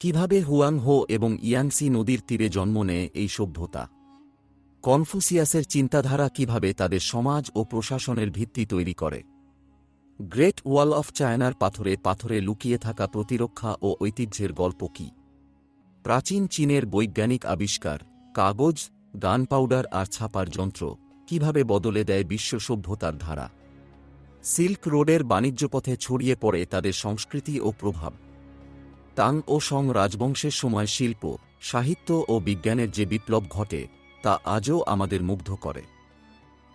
কীভাবে হুয়াংহো এবং ইয়াংসি নদীর তীরে জন্ম নেয় এই সভ্যতা? কনফুসিয়াসের চিন্তাধারা কীভাবে তাদের সমাজ ও প্রশাসনের ভিত্তি তৈরি করে? গ্রেট ওয়াল অফ চায়নার পাথরে পাথরে লুকিয়ে থাকা প্রতিরক্ষা ও ঐতিহ্যের গল্প কি? প্রাচীন চীনের বৈজ্ঞানিক আবিষ্কার, কাগজ, গান পাউডার আর ছাপার যন্ত্র কীভাবে বদলে দেয় বিশ্ব সভ্যতার ধারা? সিল্ক রোডের বাণিজ্যপথে ছড়িয়ে পড়ে তাদের সংস্কৃতি ও প্রভাব। তাং ও সং রাজবংশের সময় শিল্প, সাহিত্য ও বিজ্ঞানের যে বিপ্লব ঘটে, তা আজও আমাদের মুগ্ধ করে।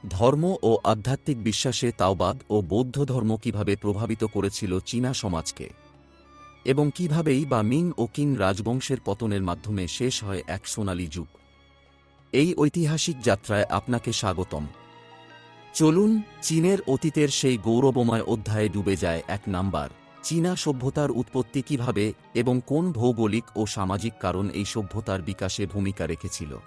ধর্ম ও আধ্যাত্মিক বিশ্বাসে তাওবাদ ও বৌদ্ধ ধর্ম কীভাবে প্রভাবিত করেছিল চীনা সমাজকে? এবং কিভাবেই বা মিং ও কিং রাজবংশের পতনের মাধ্যমে শেষ হয় এক সোনালী যুগ? এই ঐতিহাসিক যাত্রায় আপনাকে স্বাগতম। চলুন চীনের অতীতের সেই গৌরবময় অধ্যায়ে ডুবে যায় এক নাম্বার। চীনা সভ্যতার উৎপত্তি কীভাবে এবং কোন ভৌগোলিক ও সামাজিক কারণ এই সভ্যতার বিকাশে ভূমিকা রেখেছিল?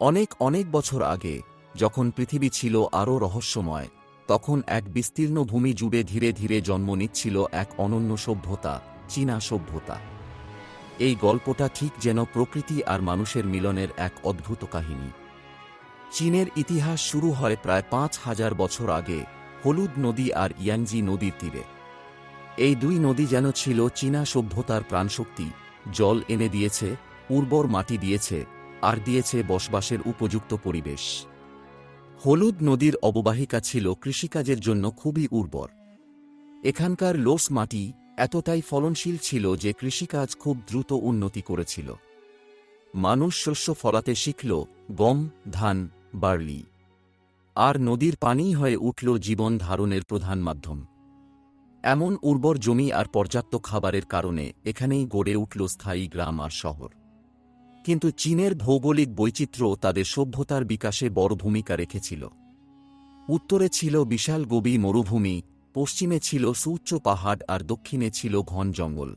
অনেক অনেক বছর আগে, যখন পৃথিবী ছিল আরও রহস্যময়, তখন এক বিস্তীর্ণ ভূমি জুড়ে ধীরে ধীরে জন্ম নিচ্ছিল এক অনন্য সভ্যতা, চীনা সভ্যতা। এই গল্পটা ঠিক যেন প্রকৃতি আর মানুষের মিলনের এক অদ্ভুত কাহিনী। চীনের ইতিহাস শুরু হয় প্রায় পাঁচ হাজার বছর আগে হলুদ নদী আর ইয়াংজি নদীর তীরে। এই দুই নদী যেন ছিল চীনা সভ্যতার প্রাণশক্তি। জল এনে দিয়েছে, উর্বর মাটি দিয়েছে, আর দিয়েছে বসবাসের উপযুক্ত পরিবেশ। হলুদ নদীর অববাহিকা ছিল কৃষিকাজের জন্য খুবই উর্বর। এখানকার লোস মাটি এতটাই ফলনশীল ছিল যে কৃষিকাজ খুব দ্রুত উন্নতি করেছিল। মানুষ শস্য ফলাতে শিখল গম, ধান, বার্লি। আর নদীর পানিই হয়ে উঠল জীবন ধারণের প্রধান মাধ্যম। এমন উর্বর জমি আর পর্যাপ্ত খাবারের কারণে এখানেই গড়ে উঠল স্থায়ী গ্রাম আর শহর। কিন্তু চীনের ভৌগোলিক বৈচিত্র্য তাদের সভ্যতার বিকাশে বড় ভূমিকা রেখেছিল। উত্তরে ছিল বিশাল গবি মরুভূমি, পশ্চিমে ছিল সুউচ্চ পাহাড় আর দক্ষিণে ছিল ঘন জঙ্গল।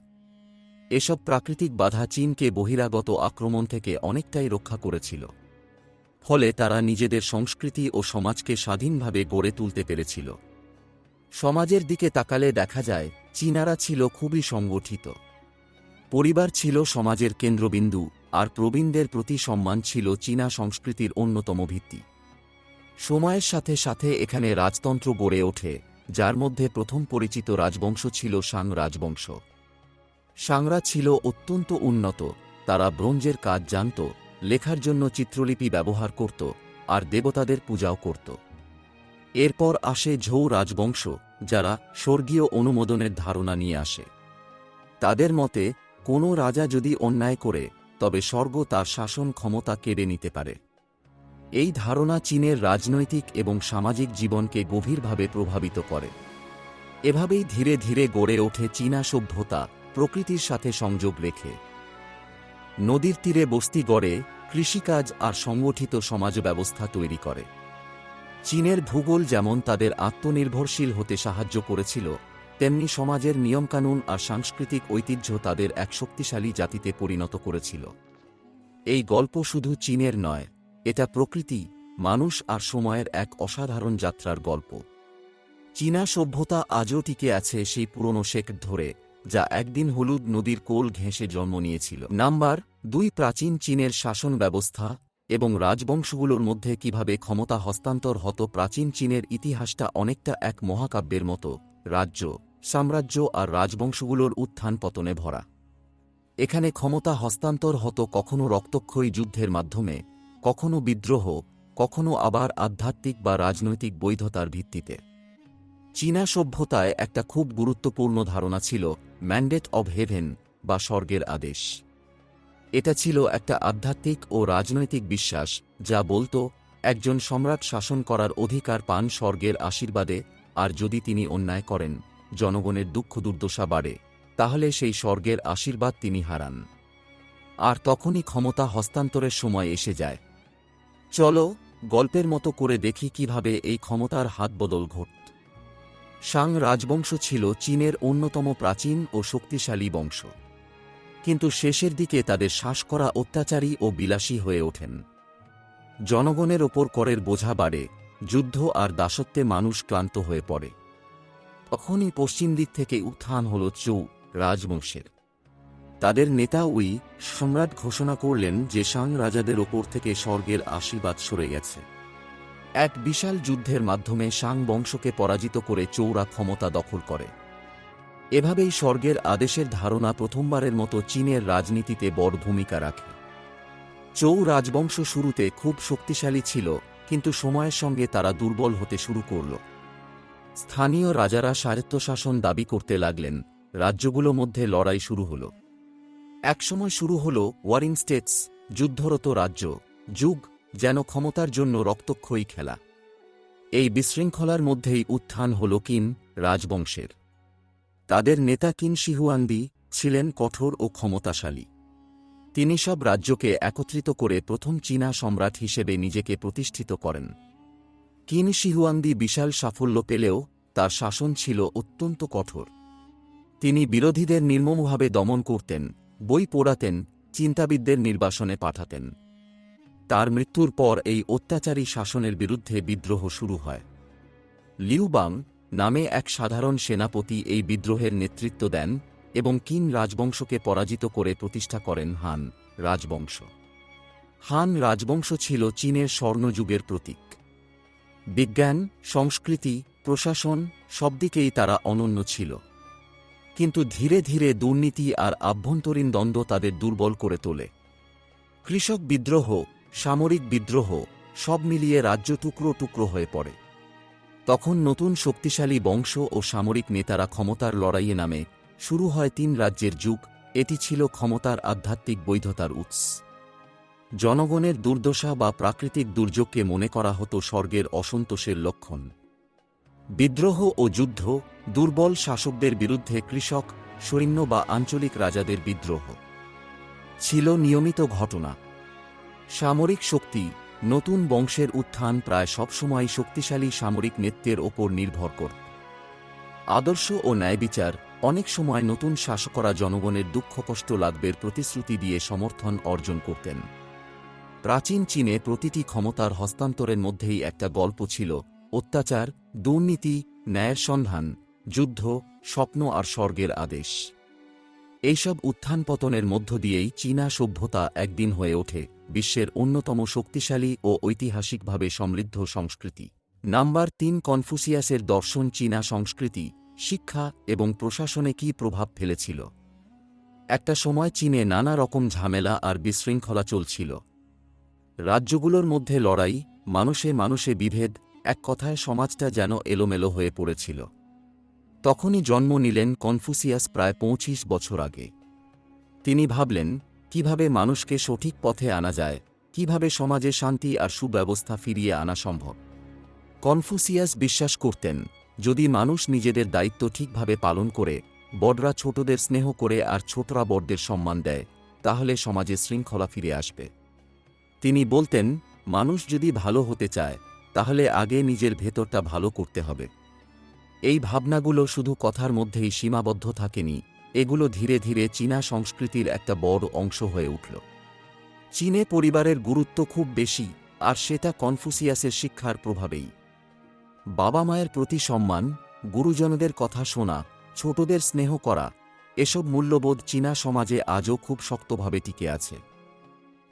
এসব প্রাকৃতিক বাধা চীনকে বহিরাগত আক্রমণ থেকে অনেকটাই রক্ষা করেছিল। ফলে তারা নিজেদের সংস্কৃতি ও সমাজকে স্বাধীনভাবে গড়ে তুলতে পেরেছিল। সমাজের দিকে তাকালে দেখা যায়, চীনারা ছিল খুবই সংগঠিত। পরিবার ছিল সমাজের কেন্দ্রবিন্দু, আর প্রবীণদের প্রতি সম্মান ছিল চীনা সংস্কৃতির অন্যতম ভিত্তি। সময়ের সাথে সাথে এখানে রাজতন্ত্র গড়ে ওঠে, যার মধ্যে প্রথম পরিচিত রাজবংশ ছিল সাং রাজবংশ। সাংরা ছিল অত্যন্ত উন্নত, তারা ব্রোঞ্জের কাজ জানত, লেখার জন্য চিত্রলিপি ব্যবহার করত, আর দেবতাদের পূজাও করত। এরপর আসে ঝৌ রাজবংশ যারা স্বর্গীয় অনুমোদনের ধারণা নিয়ে আসে। তাদের মতে, কোনো রাজা যদি অন্যায় করে, তবে স্বর্গ তার শাসন ক্ষমতা কেড়ে নিতে পারে। এই ধারণা চীনের রাজনৈতিক এবং সামাজিক জীবনকে গভীরভাবে প্রভাবিত করে। এভাবেই ধীরে ধীরে গড়ে ওঠে চীনা সভ্যতা, প্রকৃতির সাথে সংযোগ রেখে। নদীর তীরে বস্তি গড়ে কৃষিকাজ আর সংগঠিত সমাজ ব্যবস্থা তৈরি করে। চীনের ভূগোল যেমন তাদের আত্মনির্ভরশীল হতে সাহায্য করেছিল, তেমনি সমাজের নিয়মকানুন আর সাংস্কৃতিক ঐতিহ্য তাদের এক শক্তিশালী জাতিতে পরিণত করেছিল। এই গল্প শুধু চীনের নয়, এটা প্রকৃতি, মানুষ আর সময়ের এক অসাধারণ যাত্রার গল্প। চীনা সভ্যতা আজও টিকে আছে সেই পুরনো শেখ ধরে, যা একদিন হলুদ নদীর কোল ঘেঁষে জন্ম নিয়েছিল। নাম্বার দুই, প্রাচীন চীনের শাসন ব্যবস্থা এবং রাজবংশগুলোর মধ্যে কীভাবে ক্ষমতা হস্তান্তর হত প্রাচীন চীনের ইতিহাসটা অনেকটা এক মহাকাব্যের মতো, রাজ্য, সাম্রাজ্য আর রাজবংশগুলোর উত্থান পতনে ভরা। এখানে ক্ষমতা হস্তান্তর হতো কখনো রক্তক্ষয়ী যুদ্ধের মাধ্যমে, কখনো বিদ্রোহ, কখনো আবার আধ্যাত্মিক বা রাজনৈতিক বৈধতার ভিত্তিতে। চীনা সভ্যতায় একটা খুব গুরুত্বপূর্ণ ধারণা ছিল ম্যান্ডেট অব হেভেন বা স্বর্গের আদেশ। এটা ছিল একটা আধ্যাত্মিক ও রাজনৈতিক বিশ্বাস, যা বলতো, একজন সম্রাট শাসন করার অধিকার পান স্বর্গের আশীর্বাদে, আর যদি তিনি অন্যায় করেন, জনগণের দুঃখ দুর্দশা বাড়ে, তাহলে সেই স্বর্গের আশীর্বাদ তিনি হারান। আর তখনই ক্ষমতা হস্তান্তরের সময় এসে যায়। চলো, গল্পের মতো করে দেখি কীভাবে এই ক্ষমতার হাত বদল ঘট। সাং রাজবংশ ছিল চীনের অন্যতম প্রাচীন ও শক্তিশালী বংশ। কিন্তু শেষের দিকে তাদের শ্বাস করা অত্যাচারী ও বিলাসী হয়ে ওঠেন। জনগণের ওপর করের বোঝা বাড়ে, যুদ্ধ আর দাসত্বে মানুষ ক্লান্ত হয়ে পড়ে। তখনই পশ্চিম দিক থেকে উত্থান হল চৌ রাজবংশের। তাদের নেতা উই সম্রাট ঘোষণা করলেন যে সাং রাজাদের ওপর থেকে স্বর্গের আশীর্বাদ সরে গেছে। এক বিশাল যুদ্ধের মাধ্যমে সাং বংশকে পরাজিত করে চৌরা ক্ষমতা দখল করে। এভাবেই স্বর্গের আদেশের ধারণা প্রথমবারের মতো চীনের রাজনীতিতে বড় ভূমিকা রাখে। চৌ রাজবংশ শুরুতে খুব শক্তিশালী ছিল, কিন্তু সময়ের সঙ্গে তারা দুর্বল হতে শুরু করল। স্থানীয় রাজারা স্বায়ত্তশাসন দাবি করতে লাগলেন, রাজ্যগুলো মধ্যে লড়াই শুরু হল। একসময় শুরু হল ওয়ারিং স্টেটস, যুদ্ধরত রাজ্য, যুগ যেন ক্ষমতার জন্য রক্তক্ষয়ী খেলা। এই বিশৃঙ্খলার মধ্যেই উত্থান হল কিন রাজবংশের। তাদের নেতা কিন শিহুয়ান্দি ছিলেন কঠোর ও ক্ষমতাশালী। তিনি সব রাজ্যকে একত্রিত করে প্রথম চীনা সম্রাট হিসেবে নিজেকে প্রতিষ্ঠিত করেন। কিন শিহুয়ান্দি বিশাল সাফল্য পেলেও তার শাসন ছিল অত্যন্ত কঠোর। তিনি বিরোধীদের নির্মমভাবে দমন করতেন, বই পোড়াতেন, চিন্তাবিদদের নির্বাসনে পাঠাতেন। তার মৃত্যুর পর এই অত্যাচারী শাসনের বিরুদ্ধে বিদ্রোহ শুরু হয়। লিউবাং নামে এক সাধারণ সেনাপতি এই বিদ্রোহের নেতৃত্ব দেন এবং কিন রাজবংশকে পরাজিত করে প্রতিষ্ঠা করেন হান রাজবংশ। হান রাজবংশ ছিল চীনের স্বর্ণযুগের প্রতীক। বিজ্ঞান, সংস্কৃতি, প্রশাসন সব দিকেই তারা অনন্য ছিল। কিন্তু ধীরে ধীরে দুর্নীতি আর আভ্যন্তরীণ দ্বন্দ্ব তাদের দুর্বল করে তোলে। কৃষক বিদ্রোহ, সামরিক বিদ্রোহ সব মিলিয়ে রাজ্য টুকরো টুকরো হয়ে পড়ে। তখন নতুন শক্তিশালী বংশ ও সামরিক নেতারা ক্ষমতার লড়াইয়ে নামে। শুরু হয় তিন রাজ্যের যুগ, এটি ছিল ক্ষমতার আধ্যাত্মিক বৈধতার উৎস। জনগণের দুর্দশা বা প্রাকৃতিক দুর্যোগকে মনে করা হতো স্বর্গের অসন্তোষের লক্ষণ। বিদ্রোহ ও যুদ্ধ, দুর্বল শাসকদের বিরুদ্ধে কৃষক, সৈন্য বা আঞ্চলিক রাজাদের বিদ্রোহ। ছিল নিয়মিত ঘটনা। সামরিক শক্তি নতুন বংশের উত্থান প্রায় সবসময় শক্তিশালী সামরিক নেতৃত্বের ওপর নির্ভর করত আদর্শ ও ন্যায়বিচার অনেক সময় নতুন শাসকরা জনগণের দুঃখ কষ্ট লাভের প্রতিশ্রুতি দিয়ে সমর্থন অর্জন করতেন। প্রাচীন চীনে প্রতিটি ক্ষমতার হস্তান্তরের মধ্যেই একটা গল্প ছিল, অত্যাচার, দুর্নীতি, ন্যায়ের সন্ধান, যুদ্ধ, স্বপ্ন আর স্বর্গের আদেশ। এইসব উত্থান পতনের মধ্য দিয়েই চীনা সভ্যতা একদিন হয়ে ওঠে। বিশ্বের অন্যতম শক্তিশালী ও ঐতিহাসিকভাবে সমৃদ্ধ সংস্কৃতি। নাম্বার তিন, কনফুসিয়াসের দর্শন চীনা সংস্কৃতি, শিক্ষা এবং প্রশাসনে কী প্রভাব ফেলেছিল? একটা সময় চীনে নানা রকম ঝামেলা আর বিশৃঙ্খলা চলছিল। রাজ্যগুলোর মধ্যে লড়াই, মানুষে মানুষে বিভেদ, এক কথায় সমাজটা যেন এলোমেলো হয়ে পড়েছিল। তখনই জন্ম নিলেন কনফুসিয়াস প্রায় পঁচিশ বছর আগে। তিনি ভাবলেন কীভাবে মানুষকে সঠিক পথে আনা যায়, কীভাবে সমাজে শান্তি আর সুব্যবস্থা ফিরিয়ে আনা সম্ভব? কনফুসিয়াস বিশ্বাস করতেন, যদি মানুষ নিজেদের দায়িত্ব ঠিকভাবে পালন করে, বড়রা ছোটদের স্নেহ করে আর ছোটরা বড়দের সম্মান দেয়, তাহলে সমাজে শৃঙ্খলা ফিরে আসবে। তিনি বলতেন, মানুষ যদি ভালো হতে চায়, তাহলে আগে নিজের ভেতরটা ভালো করতে হবে। এই ভাবনাগুলো শুধু কথার মধ্যেই সীমাবদ্ধ থাকেনি এগুলো ধীরে ধীরে চীনা সংস্কৃতির একটা বড় অংশ হয়ে উঠল। চীনে পরিবারের গুরুত্ব খুব বেশি, আর সেটা কনফুসিয়াসের শিক্ষার প্রভাবেই। বাবা মায়ের প্রতি সম্মান, গুরুজনদের কথা শোনা, ছোটদের স্নেহ করা, এসব মূল্যবোধ চীনা সমাজে আজও খুব শক্তভাবে টিকে আছে।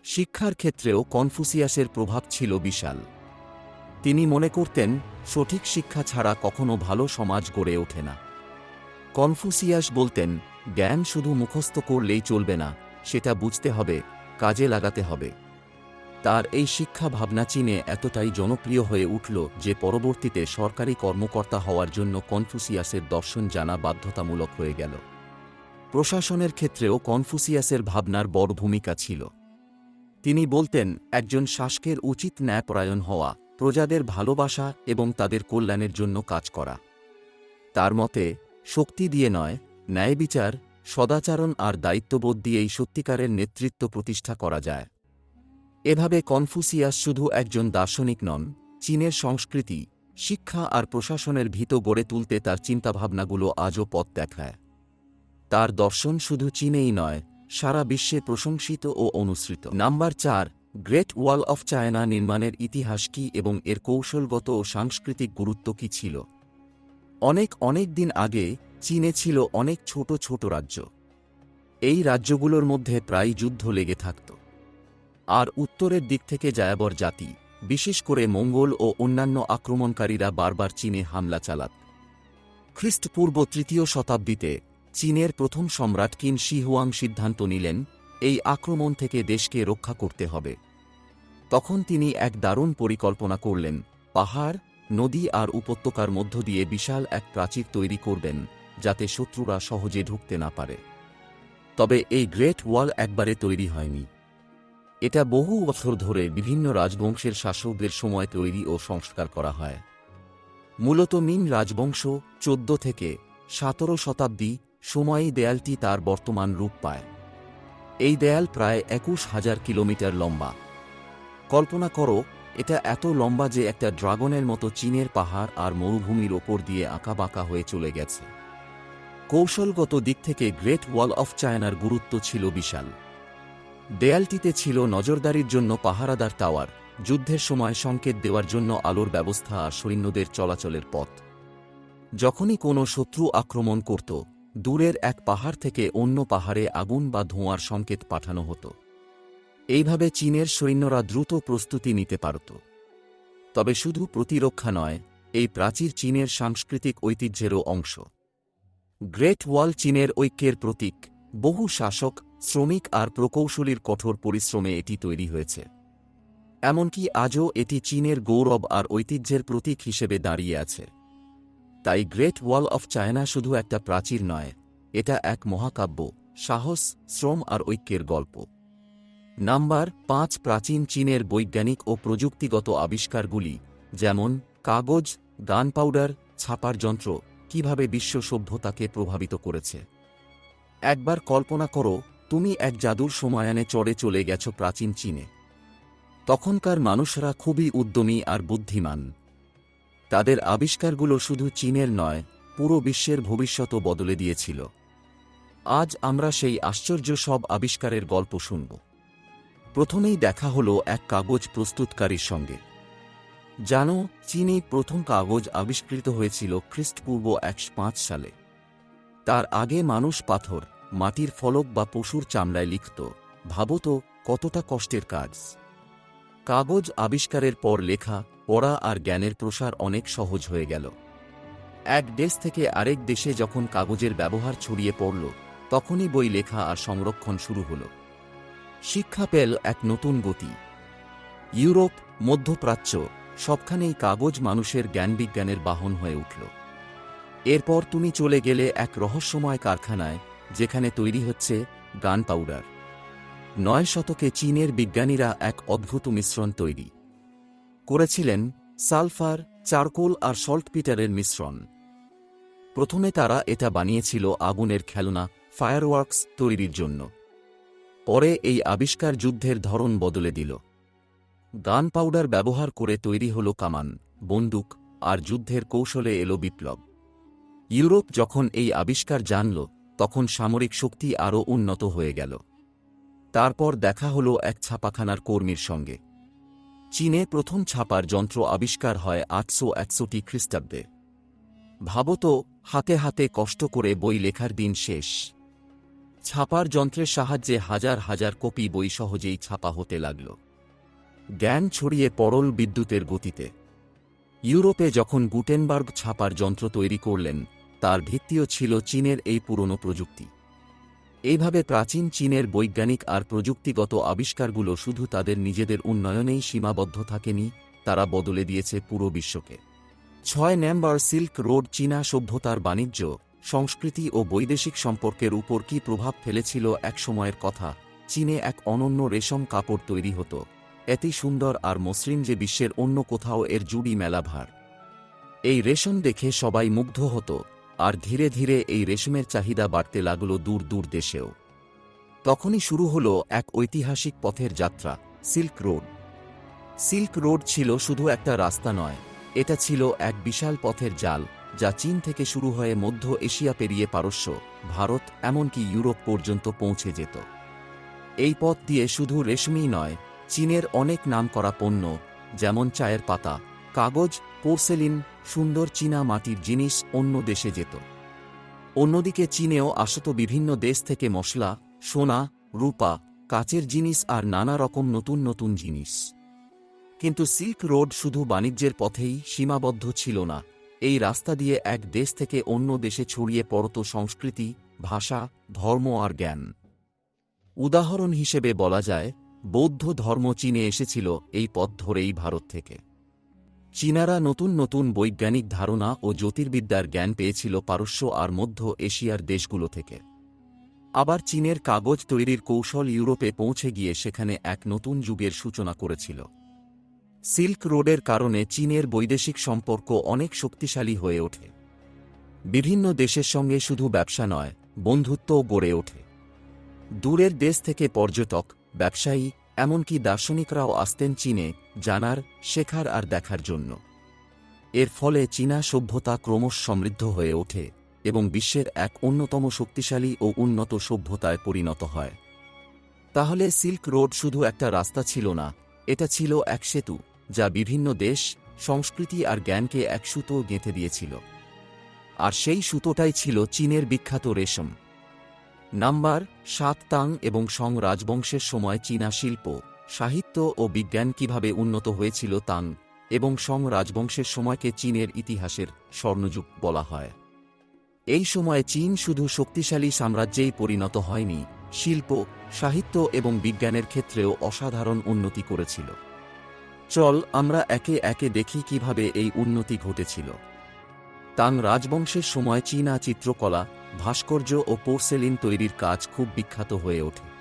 শিক্ষার ক্ষেত্রেও কনফুসিয়াসের প্রভাব ছিল বিশাল। তিনি মনে করতেন, সঠিক শিক্ষা ছাড়া কখনো ভালো সমাজ গড়ে ওঠে না। কনফুসিয়াস বলতেন জ্ঞান শুধু মুখস্থ করলেই চলবে না, সেটা বুঝতে হবে, কাজে লাগাতে হবে। তার এই শিক্ষা ভাবনা চীনে এতটাই জনপ্রিয় হয়ে উঠল যে পরবর্তীতে সরকারি কর্মকর্তা হওয়ার জন্য কনফুসিয়াসের দর্শন জানা বাধ্যতামূলক হয়ে গেল। প্রশাসনের ক্ষেত্রেও কনফুসিয়াসের ভাবনার বড় ভূমিকা ছিল। তিনি বলতেন, একজন শাসকের উচিত ন্যায়পরায়ণ হওয়া, প্রজাদের ভালোবাসা এবং তাদের কল্যাণের জন্য কাজ করা। তার মতে, শক্তি দিয়ে নয় ন্যায়বিচার সদাচারণ আর দায়িত্ববোধ দিয়েই সত্যিকারের নেতৃত্ব প্রতিষ্ঠা করা যায়। এভাবে কনফুসিয়াস শুধু একজন দার্শনিক নন, চীনের সংস্কৃতি, শিক্ষা আর প্রশাসনের ভীত গড়ে তুলতে তার চিন্তাভাবনাগুলো আজও পথ দেখায়। তার দর্শন শুধু চীনেই নয়, সারা বিশ্বে প্রশংসিত ও অনুসৃত। নাম্বার চার, গ্রেট ওয়াল অফ চায়না নির্মাণের ইতিহাস কি এবং এর কৌশলগত ও সাংস্কৃতিক গুরুত্ব কী ছিল? অনেক অনেক দিন আগে চীনে ছিল অনেক ছোট ছোট রাজ্য। এই রাজ্যগুলোর মধ্যে প্রায় যুদ্ধ লেগে থাকত। আর উত্তরের দিক থেকে জায়াবর জাতি, বিশেষ করে মঙ্গল ও অন্যান্য আক্রমণকারীরা বারবার চীনে হামলা চালাত। খ্রিস্টপূর্ব তৃতীয় শতাব্দীতে চীনের প্রথম সম্রাট কিন শি হুয়াং সিদ্ধান্ত নিলেন, এই আক্রমণ থেকে দেশকে রক্ষা করতে হবে। তখন তিনি এক দারুণ পরিকল্পনা করলেন, পাহাড়, নদী আর উপত্যকার মধ্য দিয়ে বিশাল এক প্রাচীর তৈরি করবেন। যাতে শত্রুরা সহজে ঢুকতে না পারে। তবে এই গ্রেট ওয়াল একবারে তৈরি হয়নি। এটা বহু বছর ধরে বিভিন্ন রাজবংশের শাসকদের সময় তৈরি ও সংস্কার করা হয়। মূলত মিন রাজবংশ চোদ্দ থেকে সতেরো শতাব্দী সময়েই দেয়ালটি তার বর্তমান রূপ পায়। এই দেয়াল প্রায় একুশ হাজার কিলোমিটার লম্বা। কল্পনা করো, এটা এত লম্বা যে একটা ড্রাগনের মতো চীনের পাহাড় আর মরুভূমির ওপর দিয়ে আঁকাবাঁকা হয়ে চলে গেছে। কৌশলগত দিক থেকে গ্রেট ওয়াল অফ চায়নার গুরুত্ব ছিল বিশাল। দেয়ালটিতে ছিল নজরদারির জন্য পাহারাদার টাওয়ার, যুদ্ধের সময় সংকেত দেওয়ার জন্য আলোর ব্যবস্থা আর সৈন্যদের চলাচলের পথ। যখনই কোনো শত্রু আক্রমণ করত, দূরের এক পাহাড় থেকে অন্য পাহাড়ে আগুন বা ধোঁয়ার সংকেত পাঠানো হতো। এইভাবে চীনের সৈন্যরা দ্রুত প্রস্তুতি নিতে পারত। তবে শুধু প্রতিরক্ষা নয়, এই প্রাচীর চীনের সাংস্কৃতিক ঐতিহ্যেরও অংশ। গ্রেট ওয়াল চীনের ঐক্যের প্রতীক, বহু শাসক, শ্রমিক আর প্রকৌশলীর কঠোর পরিশ্রমে এটি তৈরি হয়েছে। এমনকি আজও এটি চীনের গৌরব আর ঐতিহ্যের প্রতীক হিসেবে দাঁড়িয়ে আছে। তাই গ্রেট ওয়াল অফ চায়না শুধু একটা প্রাচীর নয়, এটা এক মহাকাব্য, সাহস, শ্রম আর ঐক্যের গল্প। নাম্বার পাঁচ প্রাচীন চীনের বৈজ্ঞানিক ও প্রযুক্তিগত আবিষ্কারগুলি, যেমন কাগজ, গান পাউডার, ছাপার যন্ত্র কীভাবে বিশ্ব সভ্যতাকে প্রভাবিত করেছে? একবার কল্পনা করো, তুমি এক জাদুর সমায়ানে চড়ে চলে গেছ প্রাচীন চীনে। তখনকার মানুষরা খুবই উদ্যমী আর বুদ্ধিমান। তাদের আবিষ্কারগুলো শুধু চীনের নয়, পুরো বিশ্বের ভবিষ্যতও বদলে দিয়েছিল। আজ আমরা সেই আশ্চর্য সব আবিষ্কারের গল্প শুনব। প্রথমেই দেখা হলো এক কাগজ প্রস্তুতকারীর সঙ্গে। জানো, চীনে প্রথম কাগজ আবিষ্কৃত হয়েছিল খ্রিস্টপূর্ব একশো পাঁচ সালে। তার আগে মানুষ পাথর, মাটির ফলক বা পশুর চামড়ায় লিখত। ভাবত কতটা কষ্টের কাজ। কাগজ আবিষ্কারের পর লেখা, পড়া আর জ্ঞানের প্রসার অনেক সহজ হয়ে গেল। এক দেশ থেকে আরেক দেশে যখন কাগজের ব্যবহার ছড়িয়ে পড়ল, তখনই বই লেখা আর সংরক্ষণ শুরু হল। শিক্ষা পেল এক নতুন গতি। ইউরোপ মধ্যপ্রাচ্য সবখানেই কাগজ মানুষের জ্ঞানবিজ্ঞানের বাহন হয়ে উঠল। এরপর তুমি চলে গেলে এক রহস্যময় কারখানায়, যেখানে তৈরি হচ্ছে গান পাউডার। নয় শতকে চীনের বিজ্ঞানীরা এক অদ্ভুত মিশ্রণ তৈরি। করেছিলেন সালফার, চারকোল আর সল্টপিটারের মিশ্রণ। প্রথমে তারা এটা বানিয়েছিল আগুনের খেলনা, ফায়ারওয়ার্কস তৈরির জন্য। পরে এই আবিষ্কার যুদ্ধের ধরন বদলে দিল। গান পাউডার ব্যবহার করে তৈরি হল কামান, বন্দুক, আর যুদ্ধের কৌশলে এলো বিপ্লব। ইউরোপ যখন এই আবিষ্কার জানল, তখন সামরিক শক্তি আরও উন্নত হয়ে গেল। তারপর দেখা হল এক ছাপাখানার কর্মীর সঙ্গে। চীনে প্রথম ছাপার যন্ত্র আবিষ্কার হয় আটশো একশোটি খ্রিস্টাব্দে। ভাবত, হাতে হাতে কষ্ট করে বই লেখার দিন শেষ। ছাপার যন্ত্রের সাহায্যে হাজার হাজার কপি বই সহজেই ছাপা হতে লাগল। জ্ঞান ছড়িয়ে পরল বিদ্যুতের গতিতে। ইউরোপে যখন গুটেনবার্গ ছাপার যন্ত্র তৈরি করলেন, তার ভিত্তিও ছিল চীনের এই পুরনো প্রযুক্তি। এইভাবে প্রাচীন চীনের বৈজ্ঞানিক আর প্রযুক্তিগত আবিষ্কারগুলো শুধু তাদের নিজেদের উন্নয়নেই সীমাবদ্ধ থাকেনি, তারা বদলে দিয়েছে পুরো বিশ্বকে। ছয় নম্বর সিল্ক রোড চীনা সভ্যতার বাণিজ্য, সংস্কৃতি ও বৈদেশিক সম্পর্কের উপর কি প্রভাব ফেলেছিল এক সময়ের কথা, চীনে এক অনন্য রেশম কাপড় তৈরি হতো। এতই সুন্দর আর মসৃণ যে বিশ্বের অন্য কোথাও এর জুড়ি মেলা ভার এই রেশম দেখে সবাই মুগ্ধ হতো, আর ধীরে ধীরে এই রেশমের চাহিদা বাড়তে লাগল দূর দূর দেশেও। তখনই শুরু হল এক ঐতিহাসিক পথের যাত্রা, সিল্ক রোড। সিল্ক রোড ছিল শুধু একটা রাস্তা নয়, এটা ছিল এক বিশাল পথের জাল, যা চীন থেকে শুরু হয়ে মধ্য এশিয়া পেরিয়ে পারস্য, ভারত, এমনকি ইউরোপ পর্যন্ত পৌঁছে যেত। এই পথ দিয়ে শুধু রেশমই নয় চীনের অনেক নামকরা পণ্য, যেমন চায়ের পাতা, কাগজ, পোর্সেলিন, সুন্দর চীনা মাটির জিনিস অন্য দেশে যেত। অন্যদিকে চীনেও আসত বিভিন্ন দেশ থেকে মশলা, সোনা, রূপা, কাচের জিনিস আর নানা রকম নতুন নতুন জিনিস। কিন্তু সিল্ক রোড শুধু বাণিজ্যের পথেই সীমাবদ্ধ ছিল না, এই রাস্তা দিয়ে এক দেশ থেকে অন্য দেশে ছড়িয়ে পড়ত সংস্কৃতি, ভাষা, ধর্ম আর জ্ঞান। উদাহরণ হিসেবে বলা যায় বৌদ্ধ ধর্ম চীনে এসেছিল এই পথ ধরেই ভারত থেকে। চীনারা নতুন নতুন বৈজ্ঞানিক ধারণা ও জ্যোতির্বিদ্যার জ্ঞান পেয়েছিল পারস্য আর মধ্য এশিয়ার দেশগুলো থেকে। আবার চীনের কাগজ তৈরির কৌশল ইউরোপে পৌঁছে গিয়ে সেখানে এক নতুন যুগের সূচনা করেছিল। সিল্ক রোডের কারণে চীনের বৈদেশিক সম্পর্ক অনেক শক্তিশালী হয়ে ওঠে। বিভিন্ন দেশের সঙ্গে শুধু ব্যবসা নয়, বন্ধুত্বও গড়ে ওঠে। দূরের দেশ থেকে পর্যটক ব্যবসায়ী, এমনকি দার্শনিকরাও আসতেন চীনে জানার, শেখার আর দেখার জন্য। এর ফলে চীনা সভ্যতা ক্রমশ সমৃদ্ধ হয়ে ওঠে এবং বিশ্বের এক অন্যতম শক্তিশালী ও উন্নত সভ্যতায় পরিণত হয়। তাহলে সিল্ক রোড শুধু একটা রাস্তা ছিল না, এটা ছিল এক সেতু, যা বিভিন্ন দেশ, সংস্কৃতি আর জ্ঞানকে এক সুতো গেঁথে দিয়েছিল। আর সেই সুতোটাই ছিল চীনের বিখ্যাত রেশম। নাম্বার সাত তাং এবং সং রাজবংশের সময় চীনা শিল্প, সাহিত্য ও বিজ্ঞান কীভাবে উন্নত হয়েছিল তাং এবং সং রাজবংশের সময়কে চীনের ইতিহাসের স্বর্ণযুগ বলা হয়। এই সময়ে চীন শুধু শক্তিশালী সাম্রাজ্যেই পরিণত হয়নি, শিল্প, সাহিত্য এবং বিজ্ঞানের ক্ষেত্রেও অসাধারণ উন্নতি করেছিল। চল, আমরা একে একে দেখি কীভাবে এই উন্নতি ঘটেছিল। তাং রাজবংশের সময় চীনা চিত্রকলা ভাস্কর্য ও পোর্সেলিন তৈরির কাজ খুব বিখ্যাত হয়ে ওঠে।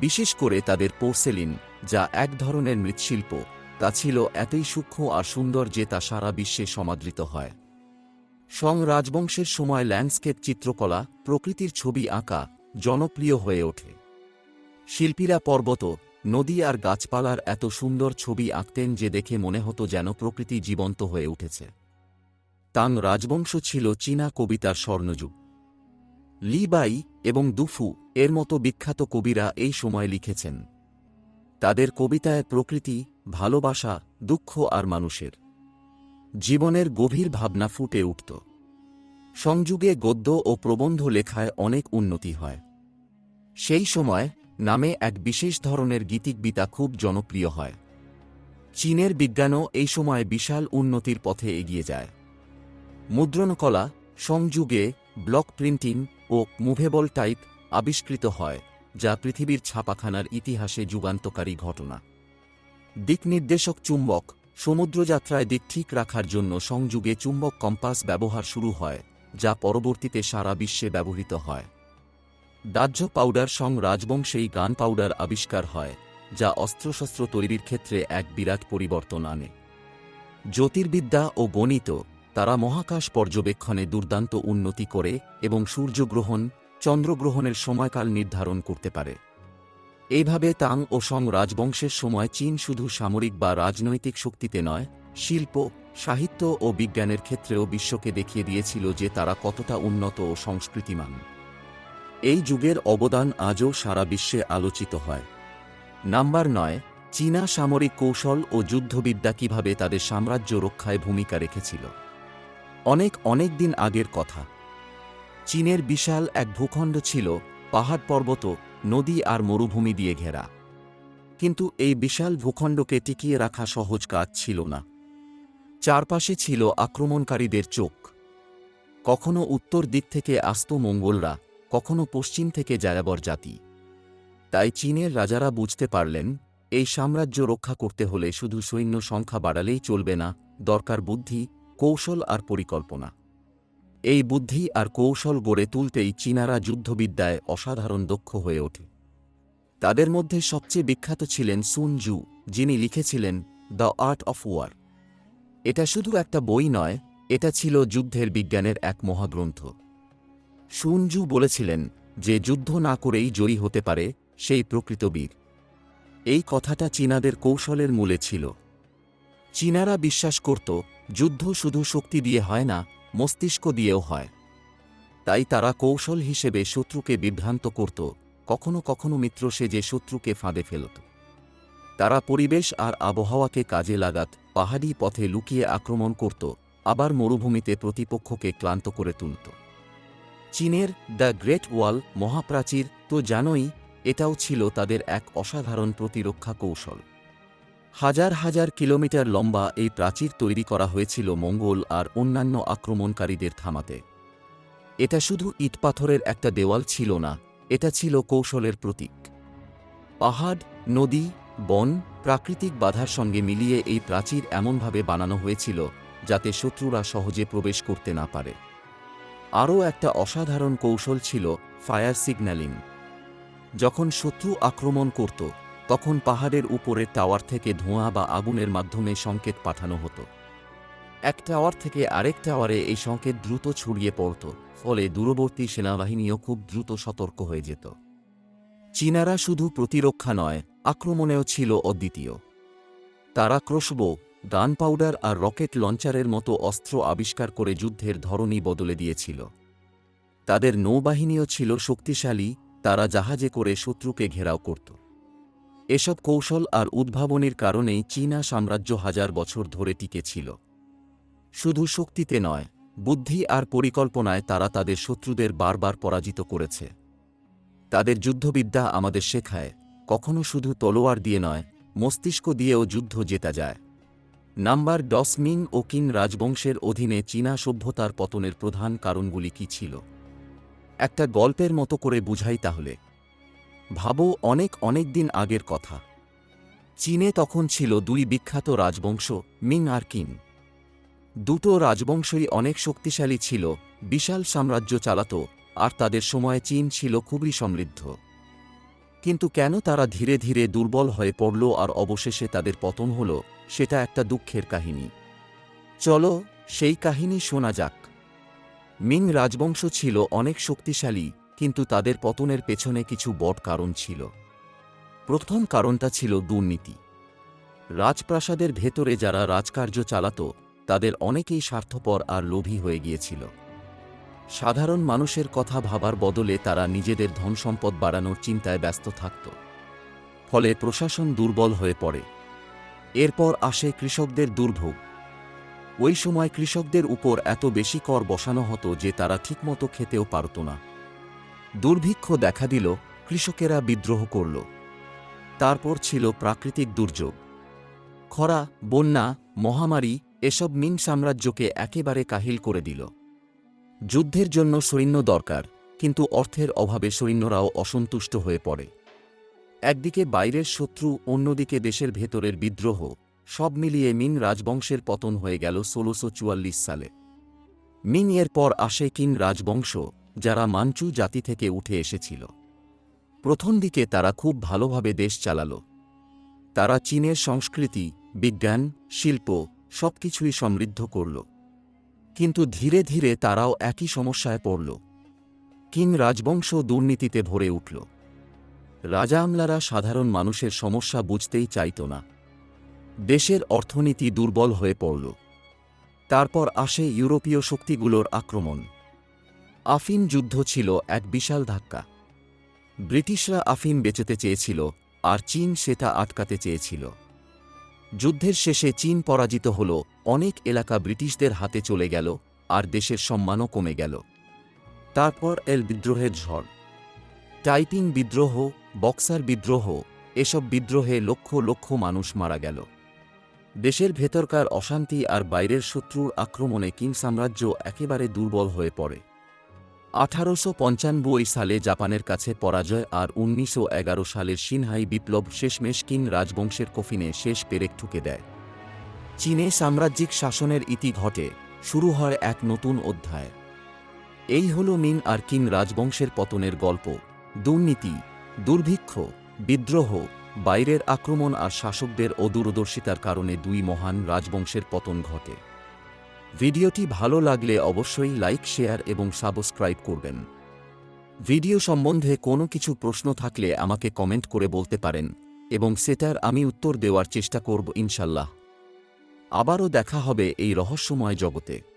বিশেষ করে তাদের পোর্সেলিন, যা এক ধরনের মৃৎশিল্প, তা ছিল এতই সূক্ষ্ম আর সুন্দর যে তা সারা বিশ্বে সমাদৃত হয়। সং রাজবংশের সময় ল্যান্ডস্কেপ চিত্রকলা, প্রকৃতির ছবি আঁকা জনপ্রিয় হয়ে ওঠে। শিল্পীরা পর্বত, নদী আর গাছপালার এত সুন্দর ছবি আঁকতেন যে দেখে মনে হতো যেন প্রকৃতি জীবন্ত হয়ে উঠেছে। তাং রাজবংশ ছিল চীনা কবিতার স্বর্ণযুগ। লি বাই এবং দুফু এর মতো বিখ্যাত কবিরা এই সময় লিখেছেন। তাদের কবিতায় প্রকৃতি, ভালোবাসা, দুঃখ আর মানুষের। জীবনের গভীর ভাবনা ফুটে উঠত। সংযুগে গদ্য ও প্রবন্ধ লেখায় অনেক উন্নতি হয়। সেই সময় নামে এক বিশেষ ধরনের গীতিকবিতা খুব জনপ্রিয় হয়। চীনের বিজ্ঞানও এই সময় বিশাল উন্নতির পথে এগিয়ে যায়। মুদ্রণকলা, সংযুগে ব্লক প্রিন্টিং ও মুভেবল টাইপ আবিষ্কৃত হয়, যা পৃথিবীর ছাপাখানার ইতিহাসে যুগান্তকারী ঘটনা। দিকনির্দেশক চুম্বক, সমুদ্রযাত্রায় দিক ঠিক রাখার জন্য সংযুগে চুম্বক কম্পাস ব্যবহার শুরু হয়, যা পরবর্তীতে সারা বিশ্বে ব্যবহৃত হয়। দাহ্য পাউডার সং রাজবংশেই গান পাউডার আবিষ্কার হয়, যা অস্ত্রশস্ত্র তৈরির ক্ষেত্রে এক বিরাট পরিবর্তন আনে। জ্যোতির্বিদ্যা ও গণিত তারা মহাকাশ পর্যবেক্ষণে দুর্দান্ত উন্নতি করে এবং সূর্যগ্রহণ, চন্দ্রগ্রহণের সময়কাল নির্ধারণ করতে পারে। এইভাবে তাং ও সং রাজবংশের সময় চীন শুধু সামরিক বা রাজনৈতিক শক্তিতে নয়, শিল্প, সাহিত্য ও বিজ্ঞানের ক্ষেত্রেও বিশ্বকে দেখিয়ে দিয়েছিল যে তারা কতটা উন্নত ও সংস্কৃতিমান। এই যুগের অবদান আজও সারা বিশ্বে আলোচিত হয়। নাম্বার নয়, চীনা সামরিক কৌশল ও যুদ্ধবিদ্যা কীভাবে তাদের সাম্রাজ্য রক্ষায় ভূমিকা রেখেছিল। অনেক অনেক দিন আগের কথা। চীনের বিশাল এক ভূখণ্ড ছিল পাহাড় পর্বত, নদী আর মরুভূমি দিয়ে ঘেরা। কিন্তু এই বিশাল ভূখণ্ডকে টিকিয়ে রাখা সহজ কাজ ছিল না। চারপাশে ছিল আক্রমণকারীদের চোখ। কখনো উত্তর দিক থেকে আসত মঙ্গলরা, কখনো পশ্চিম থেকে যাযাবর জাতি। তাই চীনের রাজারা বুঝতে পারলেন, এই সাম্রাজ্য রক্ষা করতে হলে শুধু সৈন্য সংখ্যা বাড়ালেই চলবে না, দরকার বুদ্ধি কৌশল আর পরিকল্পনা। এই বুদ্ধি আর কৌশল গড়ে তুলতেই চীনারা যুদ্ধবিদ্যায় অসাধারণ দক্ষ হয়ে ওঠে। তাদের মধ্যে সবচেয়ে বিখ্যাত ছিলেন সুন জু, যিনি লিখেছিলেন দ্য আর্ট অফ ওয়ার এটা শুধু একটা বই নয়, এটা ছিল যুদ্ধের বিজ্ঞানের এক মহাগ্রন্থ। সুনজু বলেছিলেন যে যুদ্ধ না করেই জয়ী হতে পারে সেই প্রকৃত বীর। এই কথাটা চীনাদের কৌশলের মূলে ছিল। চীনারা বিশ্বাস করত যুদ্ধ শুধু শক্তি দিয়ে হয় না, মস্তিষ্ক দিয়েও হয়। তাই তারা কৌশল হিসেবে শত্রুকে বিভ্রান্ত করত, কখনো কখনো মিত্র সে যে শত্রুকে ফাঁদে ফেলত। তারা পরিবেশ আর আবহাওয়াকে কাজে লাগাত, পাহাড়ি পথে লুকিয়ে আক্রমণ করত, আবার মরুভূমিতে প্রতিপক্ষকে ক্লান্ত করে তুলত। চীনের দ্য গ্রেট ওয়াল মহাপ্রাচীর তো জানোই, এটাও ছিল তাদের এক অসাধারণ প্রতিরক্ষা কৌশল। হাজার হাজার কিলোমিটার লম্বা এই প্রাচীর তৈরি করা হয়েছিল মঙ্গল আর অন্যান্য আক্রমণকারীদের থামাতে। এটা শুধু ইটপাথরের একটা দেওয়াল ছিল না, এটা ছিল কৌশলের প্রতীক। পাহাড়, নদী, বন প্রাকৃতিক বাধার সঙ্গে মিলিয়ে এই প্রাচীর এমনভাবে বানানো হয়েছিল যাতে শত্রুরা সহজে প্রবেশ করতে না পারে। আরও একটা অসাধারণ কৌশল ছিল ফায়ার সিগন্যালিং। যখন শত্রু আক্রমণ করত তখন পাহাড়ের উপরের টাওয়ার থেকে ধোঁয়া বা আগুনের মাধ্যমে সংকেত পাঠানো হতো। এক টাওয়ার থেকে আরেক টাওয়ারে এই সংকেত দ্রুত ছড়িয়ে পড়ত, ফলে দূরবর্তী সেনাবাহিনীও খুব দ্রুত সতর্ক হয়ে যেত। চীনারা শুধু প্রতিরক্ষা নয়, আক্রমণেও ছিল অদ্বিতীয়। তারা ক্রসবো, গান পাউডার আর রকেট লঞ্চারের মতো অস্ত্র আবিষ্কার করে যুদ্ধের ধরনই বদলে দিয়েছিল। তাদের নৌবাহিনীও ছিল শক্তিশালী, তারা জাহাজে করে শত্রুকে ঘেরাও করত। এসব কৌশল আর উদ্ভাবনের কারণেই চীনা সাম্রাজ্য হাজার বছর ধরে টিকে ছিল। শুধু শক্তিতে নয়, বুদ্ধি আর পরিকল্পনায় তারা তাদের শত্রুদের বারবার পরাজিত করেছে। তাদের যুদ্ধবিদ্যা আমাদের শেখায়, কখনো শুধু তলোয়ার দিয়ে নয়, মস্তিষ্ক দিয়েও যুদ্ধ জেতা যায়। নাম্বার দশ মিং ও কিন রাজবংশের অধীনে চীনা সভ্যতার পতনের প্রধান কারণগুলি কি ছিল? একটা গল্পের মতো করে বুঝাই তাহলে। ভাবো অনেক অনেক দিন আগের কথা। চীনে তখন ছিল দুই বিখ্যাত রাজবংশ মিং আর কিন দুটো রাজবংশই অনেক শক্তিশালী ছিল, বিশাল সাম্রাজ্য চালাত, আর তাদের সময়ে চীন ছিল খুবই সমৃদ্ধ। কিন্তু কেন তারা ধীরে ধীরে দুর্বল হয়ে পড়ল আর অবশেষে তাদের পতন হল, সেটা একটা দুঃখের কাহিনী। চলো সেই কাহিনী শোনা যাক। মিং রাজবংশ ছিল অনেক শক্তিশালী কিন্তু তাদের পতনের পেছনে কিছু বড় কারণ ছিল। প্রথম কারণটা ছিল দুর্নীতি। রাজপ্রাসাদের ভেতরে যারা রাজকার্য চালাত, তাদের অনেকেই স্বার্থপর আর লোভী হয়ে গিয়েছিল। সাধারণ মানুষের কথা ভাবার বদলে তারা নিজেদের ধনসম্পদ বাড়ানোর চিন্তায় ব্যস্ত থাকত। ফলে প্রশাসন দুর্বল হয়ে পড়ে। এরপর আসে কৃষকদের দুর্ভোগ। ওই সময় কৃষকদের উপর এত বেশি কর বসানো হতো যে তারা ঠিকমতো খেতেও পারত না। দুর্ভিক্ষ দেখা দিল, কৃষকেরা বিদ্রোহ করল। তারপর ছিল প্রাকৃতিক দুর্যোগ। খরা, বন্যা, মহামারী এসব মিন সাম্রাজ্যকে একেবারে কাহিল করে দিল। যুদ্ধের জন্য সৈন্য দরকার, কিন্তু অর্থের অভাবে সৈন্যরাও অসন্তুষ্ট হয়ে পড়ে। একদিকে বাইরের শত্রু, অন্যদিকে দেশের ভেতরের বিদ্রোহ, সব মিলিয়ে মিন রাজবংশের পতন হয়ে গেল ষোলোশো সালে। মিন এর পর আসে কিন রাজবংশ যারা মাঞ্চু জাতি থেকে উঠে এসেছিল। প্রথম দিকে তারা খুব ভালোভাবে দেশ চালাল। তারা চীনের সংস্কৃতি, বিজ্ঞান, শিল্প সবকিছুই সমৃদ্ধ করল। কিন্তু ধীরে ধীরে তারাও একই সমস্যায় পড়ল। কিং রাজবংশ দুর্নীতিতে ভরে উঠল। রাজা আমলারা সাধারণ মানুষের সমস্যা বুঝতেই চাইত না। দেশের অর্থনীতি দুর্বল হয়ে পড়ল। তারপর আসে ইউরোপীয় শক্তিগুলোর আক্রমণ। আফিন যুদ্ধ ছিল এক বিশাল ধাক্কা। ব্রিটিশরা আফিন বেচেতে চেয়েছিল আর চীন সেটা আটকাতে চেয়েছিল। যুদ্ধের শেষে চীন পরাজিত হল, অনেক এলাকা ব্রিটিশদের হাতে চলে গেল আর দেশের সম্মানও কমে গেল। তারপর এল বিদ্রোহের ঝড়। টাইপিং বিদ্রোহ, বক্সার বিদ্রোহ, এসব বিদ্রোহে লক্ষ লক্ষ মানুষ মারা গেল। দেশের ভেতরকার অশান্তি আর বাইরের শত্রুর আক্রমণে কিং সাম্রাজ্য একেবারে দুর্বল হয়ে পড়ে। আঠারোশো পঞ্চানব্বই সালে জাপানের কাছে পরাজয় আর উনিশশো এগারো সালের সিনহাই বিপ্লব শেষমেশ কিন রাজবংশের কফিনে শেষ পেরেক ঠুকে দেয়। চীনে সাম্রাজ্যিক শাসনের ইতি ঘটে, শুরু হয় এক নতুন অধ্যায়। এই হল মিন আর কিন রাজবংশের পতনের গল্প। দুর্নীতি, দুর্ভিক্ষ, বিদ্রোহ, বাইরের আক্রমণ আর শাসকদের অদূরদর্শিতার কারণে দুই মহান রাজবংশের পতন ঘটে। ভিডিওটি ভালো লাগলে অবশ্যই লাইক, শেয়ার এবং সাবস্ক্রাইব করবেন। ভিডিও সম্বন্ধে কোনো কিছু প্রশ্ন থাকলে আমাকে কমেন্ট করে বলতে পারেন এবং সেটার আমি উত্তর দেওয়ার চেষ্টা করব ইনশাল্লাহ। আবারও দেখা হবে এই রহস্যময় জগতে।